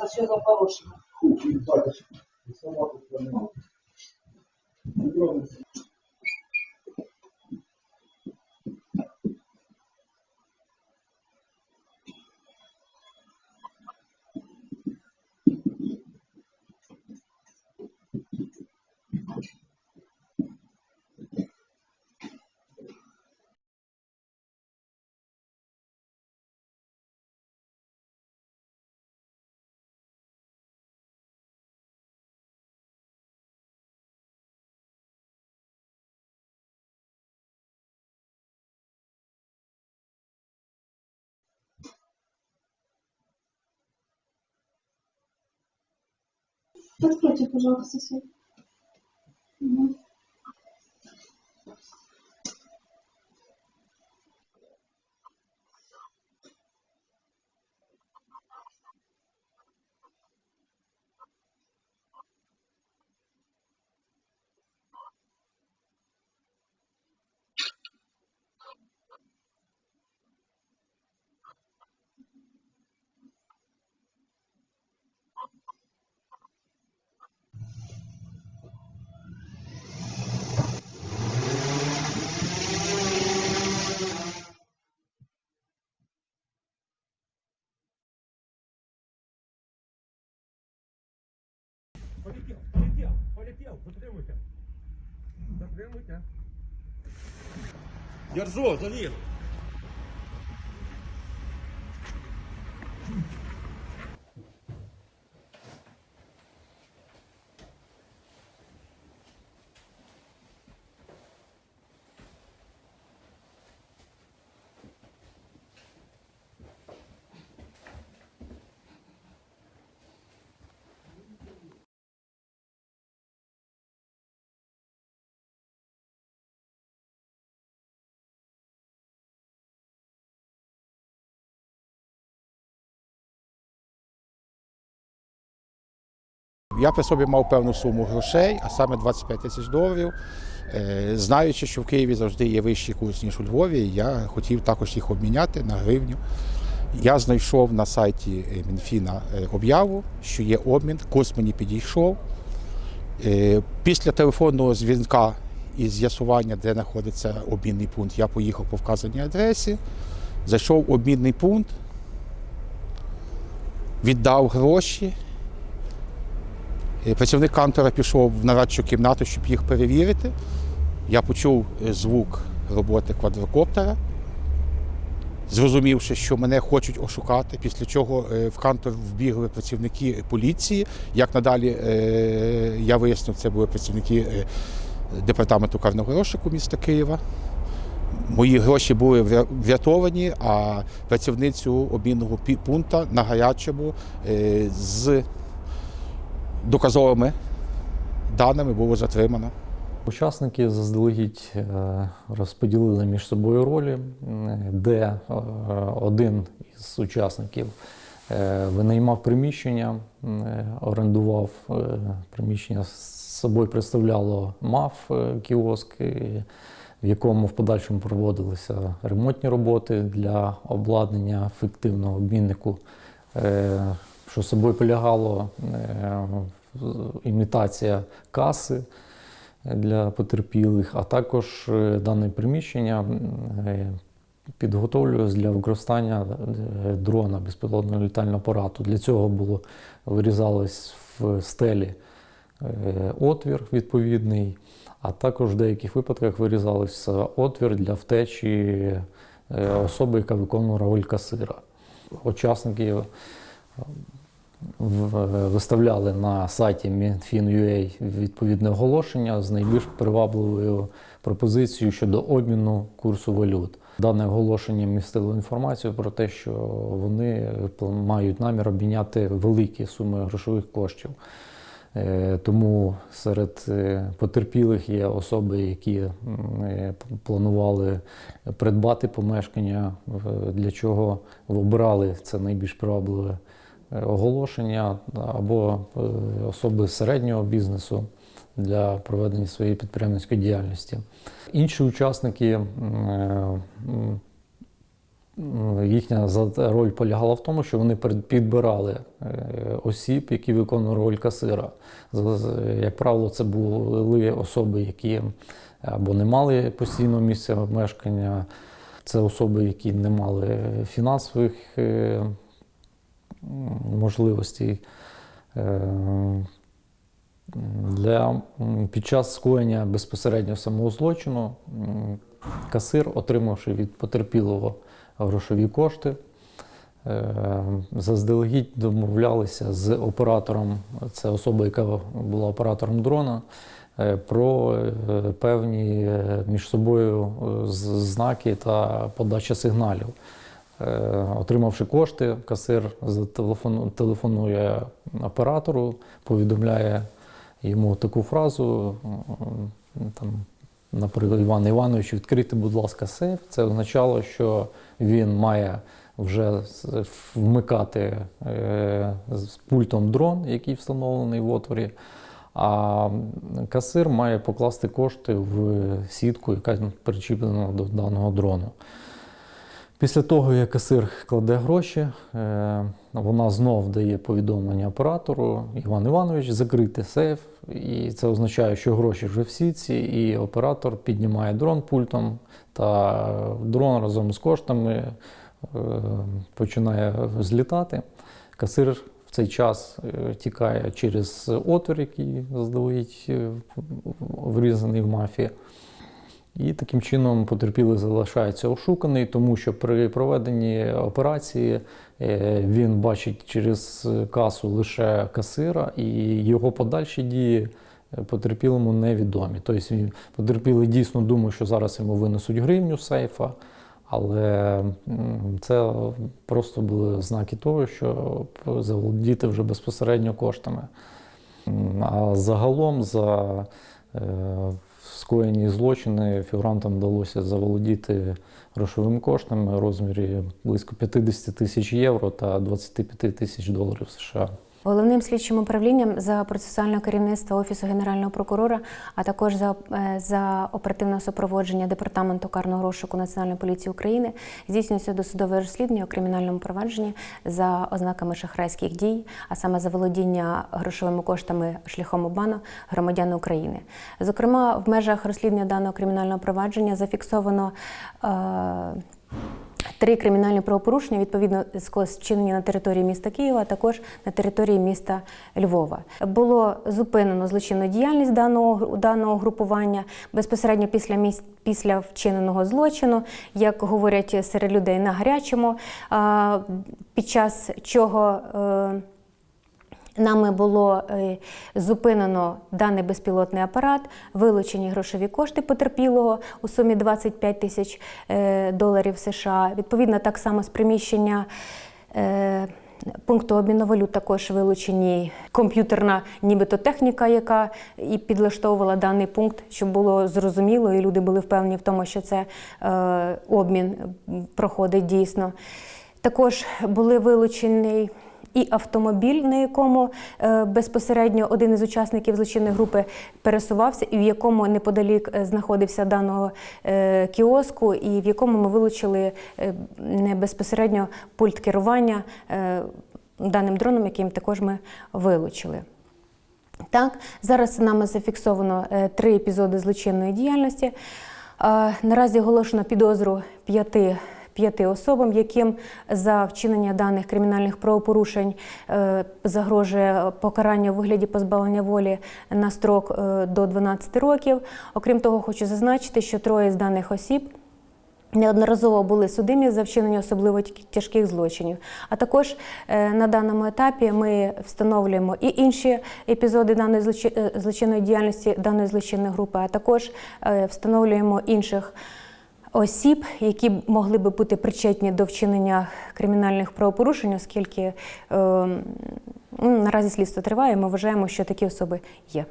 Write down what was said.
За що Откройте, пожалуйста, свет. Мгм. Полетел, затримуйте. Затримуйте. Держу, заліз. Я при собі мав певну суму грошей, а саме 25 тисяч доларів. Е, Знаючи, що в Києві завжди є вищий курс, ніж у Львові, я хотів також їх обміняти на гривню. Я знайшов на сайті е, Мінфіна е, об'яву, що є обмін, курс мені підійшов. Після телефонного дзвінка і з'ясування, де знаходиться обмінний пункт, я поїхав по вказаній адресі, зайшов в обмінний пункт, віддав гроші. Е, Працівник кантора пішов в нарадчу кімнату, щоб їх перевірити. Я почув е, звук роботи квадрокоптера, зрозумівши, що мене хочуть ошукати, після чого е, в кантор вбігли працівники поліції. Як надалі я вияснив, це були працівники департаменту карного розшуку міста Києва. Мої гроші були врятовані, а працівницю обмінного пункту на гарячому з доказовими даними було затримано. Учасники заздалегідь е, розподілили між собою ролі, де е, один із учасників е, винаймав приміщення, орендував приміщення, з собою представляло МАФ кіоск, в якому в подальшому проводилися ремонтні роботи для обладнання фіктивного обміннику, що собою полягало е, імітація каси для потерпілих, а також е, дане приміщення е, підготовлювалось для використання е, дрона безпілотного літального апарату. Для цього було вирізалось в стелі е, отвір відповідний, а також в деяких випадках вирізався отвір для втечі е, особи, яка виконувала роль касира. Учасники виставляли на сайті Мінфін.ua відповідне оголошення з найбільш привабливою пропозицією щодо обміну курсу валют. Дане оголошення містило інформацію про те, що вони мають намір обміняти великі суми грошових коштів. Е, Тому серед е, потерпілих є особи, які е, планували придбати помешкання, для чого обирали це найбільш привабливе оголошення, або е, особи середнього бізнесу для проведення своєї підприємницької діяльності. Інші учасники е, їхня роль полягала в тому, що вони підбирали е, осіб, які виконували роль касира. Як правило, це були особи, які або не мали постійного місця мешкання, це особи, які не мали фінансових е, можливостей. Е, Для, під час скоєння безпосередньо самого злочину касир, отримавши від потерпілого грошові кошти, е, заздалегідь домовлялися з оператором, це особа, яка була оператором дрона, е, про певні між собою знаки та подача сигналів. Е, Отримавши кошти, касир телефонує оператору, повідомляє йому таку фразу, там, наприклад, Іван Іванович, відкрити, будь ласка, сейф. Це означало, що він має вже вмикати е, з пультом дрон, який встановлений в отворі. А касир має покласти кошти в сітку, яка причіплена до даного дрону. Після того, як касир кладе гроші, е, вона знов дає повідомлення оператору Іван Іванович закрити сейф. І це означає, що гроші вже в сітці, і оператор піднімає дрон пультом, та дрон разом з коштами е, починає злітати. Касир в цей час е, тікає через отвір, який заздалегідь врізаний в мафії. І таким чином потерпілий залишається ошуканий, тому що при проведенні операції е, він бачить через касу лише касира, і його подальші дії е, потерпілому невідомі. Тобто він потерпілий дійсно думає, що зараз йому винесуть гривню сейфа, але це просто були знаки того, що заволодіти вже безпосередньо коштами. А загалом за е, скоєні злочини фігурантам вдалося заволодіти грошовими коштами у розмірі близько 50 тисяч євро та 25 тисяч доларів США. Головним слідчим управлінням за процесуальне керівництво Офісу Генерального прокурора, а також за, е, за оперативне супроводження Департаменту карного розшуку Національної поліції України здійснюється досудове розслідування у кримінальному провадженні за ознаками шахрайських дій, а саме за володіння грошовими коштами шляхом обману громадян України. Зокрема, в межах розслідування даного кримінального провадження зафіксовано. Е- Три кримінальні правопорушення відповідно вчинені на території міста Києва, а також на території міста Львова. Було зупинено злочинну діяльність даного даного групування безпосередньо після місць після вчиненого злочину, як говорять серед людей на гарячому, під час чого. Нами було е, зупинено даний безпілотний апарат, вилучені грошові кошти потерпілого у сумі 25 тисяч е, доларів США. Відповідно, так само з приміщення. е, Пункту обміну валют також вилучені комп'ютерна нібито техніка, яка і підлаштовувала даний пункт, щоб було зрозуміло, і люди були впевнені в тому, що це обмін проходить дійсно. Також були вилучені і автомобіль, на якому е, безпосередньо один із учасників злочинної групи пересувався, і в якому неподалік е, знаходився даного е, кіоску, і в якому ми вилучили безпосередньо пульт керування даним дроном, яким також ми вилучили. Так, зараз нами зафіксовано три епізоди злочинної діяльності. Наразі оголошено підозру п'яти. П'яти особам, яким за вчинення даних кримінальних правопорушень е, загрожує покарання у вигляді позбавлення волі на строк е, до 12 років. Окрім того, хочу зазначити, що троє з даних осіб неодноразово були судимі за вчинення особливо тя- тяжких злочинів. А також е, на даному етапі ми встановлюємо і інші епізоди даної злочинної діяльності даної злочинної групи, а також встановлюємо інших. Осіб, які могли би бути причетні до вчинення кримінальних правопорушень, оскільки е, наразі слідство триває, ми вважаємо, що такі особи є.